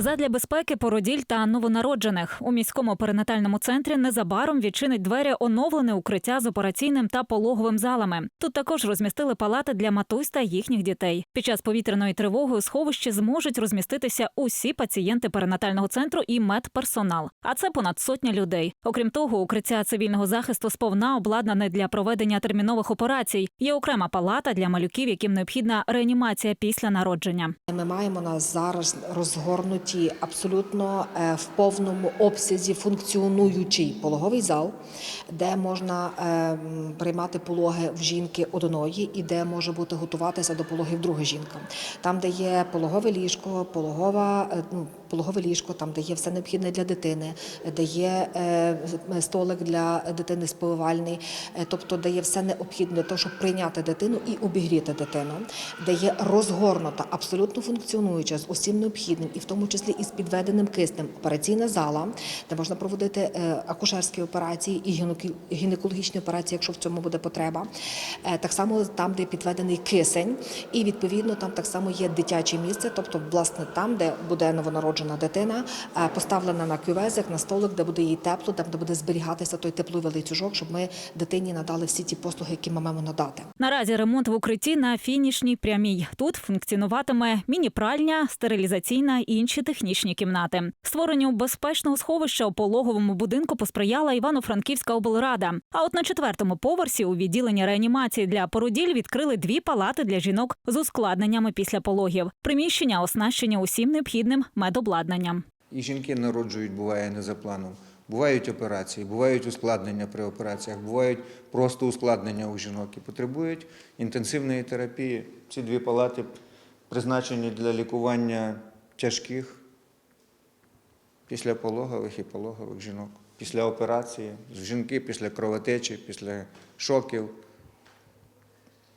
Задля безпеки породіль та новонароджених у міському перинатальному центрі незабаром відчинить двері оновлене укриття з операційним та пологовим залами. Тут також розмістили палати для матусь та їхніх дітей. Під час повітряної тривоги у сховищі зможуть розміститися усі пацієнти перинатального центру і медперсонал. А це понад сотня людей. Окрім того, укриття цивільного захисту сповна обладнане для проведення термінових операцій. Є окрема палата для малюків, яким необхідна реанімація після народження. Ми маємо на зараз розгорнуті абсолютно е, в повному обсязі функціонуючий пологовий зал, де можна е, приймати пологи в жінки одної і де може бути готуватися до пологів друга жінка. Там, де є пологове ліжко, пологова, е, ну, пологове ліжко, там, де є все необхідне для дитини, де є е, столик для дитини сповивальний, тобто де є все необхідне для того, щоб прийняти дитину і обігріти дитину, де є розгорнута, абсолютно функціонуюча з усім необхідним, і в тому числі із підведеним киснем операційна зала, де можна проводити е, акушерські операції і гінеко- гінекологічні операції, якщо в цьому буде потреба. Е, Так само там, де підведений кисень, і відповідно там так само є дитяче місце, тобто власне там, де буде новонароджена дитина, е, поставлена на кювезик, на столик, де буде їй тепло, де буде зберігатися той тепловий ланцюжок, щоб ми дитині надали всі ті послуги, які ми маємо надати. Наразі ремонт в укритті на фінішній прямій. Тут функціонуватиме міні-пральня, стерилізаційна і інші технічні кімнати. Створенню безпечного сховища у пологовому будинку посприяла Івано-Франківська облрада. А от на четвертому поверсі у відділенні реанімації для породіль відкрили дві палати для жінок з ускладненнями після пологів. Приміщення оснащені усім необхідним медобладнанням. І жінки народжують, буває не за планом. Бувають операції, бувають ускладнення при операціях, бувають просто ускладнення у жінок і потребують інтенсивної терапії. Ці дві палати призначені для лікування тяжких післяпологових і пологових жінок. Після операції, жінки після кровотечі, після шоків,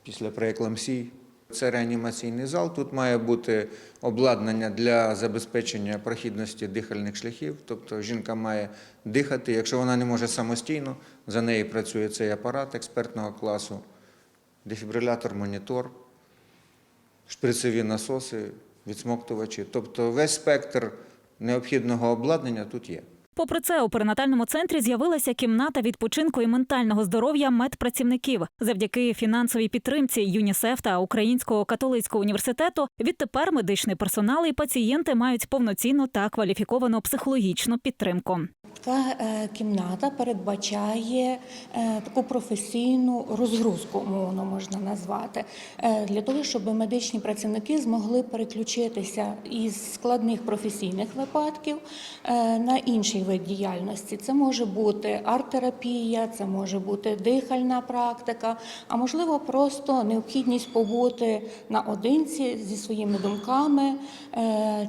після преекламсій. Це реанімаційний зал. Тут має бути обладнання для забезпечення прохідності дихальних шляхів. Тобто жінка має дихати. Якщо вона не може самостійно, за неї працює цей апарат експертного класу, дефібрилятор, монітор, шприцеві насоси, відсмоктувачі. Тобто весь спектр необхідного обладнання тут є. Попри це, у перинатальному центрі з'явилася кімната відпочинку і ментального здоров'я медпрацівників. Завдяки фінансовій підтримці ЮНІСЕФ та Українського католицького університету відтепер медичний персонал і пацієнти мають повноцінну та кваліфіковану психологічну підтримку. Така е, кімната передбачає е, таку професійну розгрузку, умовно можна назвати, е, для того, щоб медичні працівники змогли переключитися із складних професійних випадків на інший вид діяльності. Це може бути арт-терапія, це може бути дихальна практика, а можливо, просто необхідність побути наодинці зі своїми думками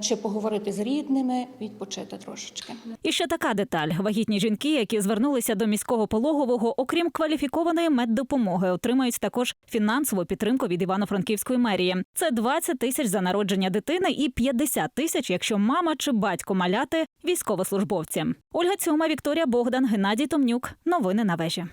чи поговорити з рідними, відпочити трошечки. І ще така деталь: вагітні жінки, які звернулися до міського пологового, окрім кваліфікованої меддопомоги, отримають також фінансову підтримку від Івано-Франківської мерії. Це 20 тисяч за народження дитини і 50 тисяч, якщо мама чи батько маляти військовослужбовці. Ольга Цьома, Вікторія Богдан, Геннадій Томнюк. Новини на вежі.